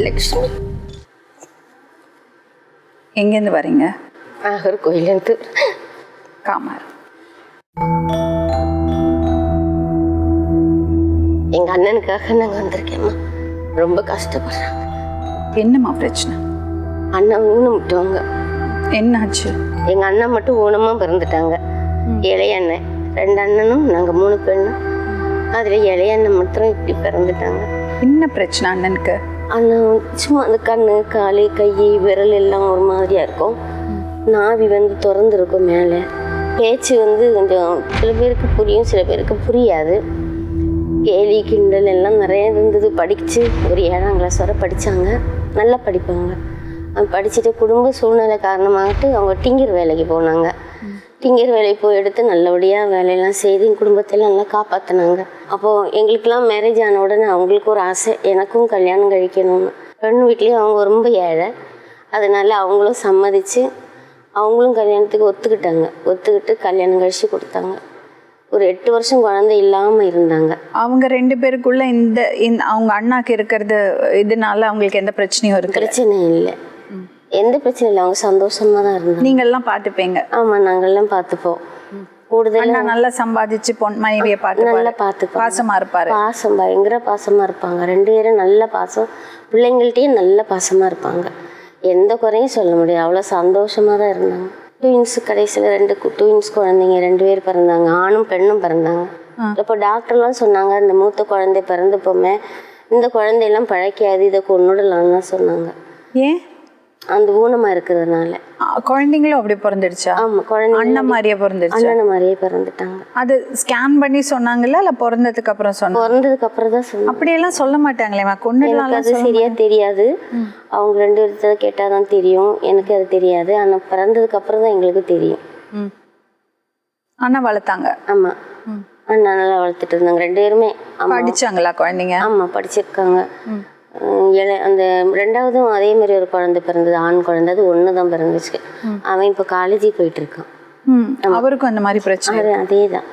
லக்ஷ்மி. எங்கேருந்து வரீங்க? நாகர்கோயிலேருந்து காமார். எங்கள் அண்ணனுக்காக நாங்கள் வந்திருக்கேம்மா. ரொம்ப கஷ்டப்படுறாங்க. என்னம்மா பிரச்சனை? அண்ணன் ஊனமிட்டவங்க என்னாச்சு? எங்கள் அண்ணன் மட்டும் ஊனமாக பிறந்துட்டாங்க. இளைய அண்ணன் ரெண்டு அண்ணனும் நாங்கள் மூணு பெண்ணும். அதில் இளைய அண்ணன் மட்டும் இப்படி பிறந்துட்டாங்க. என்ன பிரச்சனை அண்ணனுக்கு? அந்த சும்மா அந்த கண்ணு காலு கை விரல் எல்லாம் ஒரு மாதிரியா இருக்கும். நாவி வந்து திறந்துருக்கும் மேலே. பேச்சு வந்து கொஞ்சம் சில பேருக்கு புரியும் சில பேருக்கு புரியாது. கேலி கிண்டல் எல்லாம் நிறைய இருந்தது. படிச்சு ஒரு ஏழாம் கிளாஸ் வரை படித்தாங்க நல்லா படிப்பாங்க. படிச்சுட்டு குடும்ப சூழ்நிலை காரணமாகட்டு அவங்க டிங்கர் வேலைக்கு போனாங்க. டிங்கர் வேலைக்கு போய் எடுத்து நல்லபடியாக வேலையெல்லாம் செய்து என் குடும்பத்தையும் நல்லா காப்பாற்றினாங்க அப்போது எங்களுக்கெல்லாம் மேரேஜ் ஆன உடனே அவங்களுக்கு ஒரு ஆசை எனக்கும் கல்யாணம் கழிக்கணும்னு. பெண் வீட்லேயும் அவங்க ரொம்ப ஏழை. அதனால அவங்களும் சம்மதிச்சு அவங்களும் கல்யாணத்துக்கு ஒத்துக்கிட்டாங்க. ஒத்துக்கிட்டு கல்யாணம் கழிச்சு கொடுத்தாங்க. ஒரு எட்டு வருஷம் குழந்தை இல்லாமல் இருந்தாங்க. அவங்க ரெண்டு பேருக்குள்ள இந்த இந்த- அவங்க அண்ணாக்கு இருக்கிறது இதனால அவங்களுக்கு எந்த பிரச்சனையும் இருக்கு பிரச்சனை இல்லை. எந்த பிரச்சனையும் இல்லை. அவங்க சந்தோஷமாக தான் இருந்தாங்க. நீங்கெல்லாம் பார்த்துப்பீங்க. ஆமாம் நாங்கள்லாம் பார்த்துப்போம். கூடுதல் அண்ணா நல்லா சம்பாதிச்சு பொன் மனைவியை பார்த்து நல்லா பார்த்துப்போம் பாசமா இருப்பாரு. பாசம் பயங்கர பாசமாக இருப்பாங்க. ரெண்டு பேரும் நல்ல பாசம். பிள்ளைங்கள்ட்டையும் நல்ல பாசமாக இருப்பாங்க. எந்த குறையும் சொல்ல முடியாது. அவ்வளோ சந்தோஷமாக தான் இருந்தாங்க. ட்வின்ஸ் கடைசியில் ரெண்டு ட்வின்ஸ் குழந்தைங்க ரெண்டு பேர் பிறந்தாங்க. ஆணும் பெண்ணும் பிறந்தாங்க. இப்போ டாக்டர்லாம் சொன்னாங்க இந்த மூத்த குழந்தை பிறந்த போமே. இந்த குழந்தையெல்லாம் பழைக்காது இதை கொண்டுடலாம்னு தான் சொன்னாங்க. ஏன்? அந்த ஊனமாக இருக்கிறதுனால. குழந்தைங்களும் அப்படி பிறந்துடுச்சா? ஆமாம் குழந்தை அண்ணன் மாதிரியே பிறந்துடுச்சு? அண்ணனை மாதிரியே பிறந்துட்டாங்க. அது ஸ்கேன் பண்ணி சொன்னாங்கல்ல இல்ல பிறந்ததுக்கு அப்புறம் சொன்னாங்க? பிறந்ததுக்கு அப்புறம் தான் சொன்னாங்க. அப்படியெல்லாம் சொல்ல மாட்டாங்களேம்மா எனக்கு கொண்டுலாம் அது சரியா தெரியாது. அவங்க ரெண்டு பேர்த்த கேட்டால் தான் தெரியும். எனக்கு அது தெரியாது. ஆனால் பிறந்ததுக்கு அப்புறம் தான் எங்களுக்கு தெரியும். அண்ணா வளர்த்தாங்க? ஆமாம் அண்ணா நல்லா வளர்த்துட்டு இருந்தாங்க. ரெண்டு பேருமே. படிச்சாங்களா குழந்தைங்க? ஆமாம் படிச்சிருக்காங்க. இள அந்த ரெண்டாவதும் அதே மாதிரி ஒரு குழந்தை பிறந்தது ஆண் குழந்தை. அது ஒன்று தான் பிறந்துச்சு அவன் இப்போ காலேஜுக்கு போயிட்டு இருக்கான். அவருக்கும் அந்த மாதிரி பிரச்சனை அதே தான்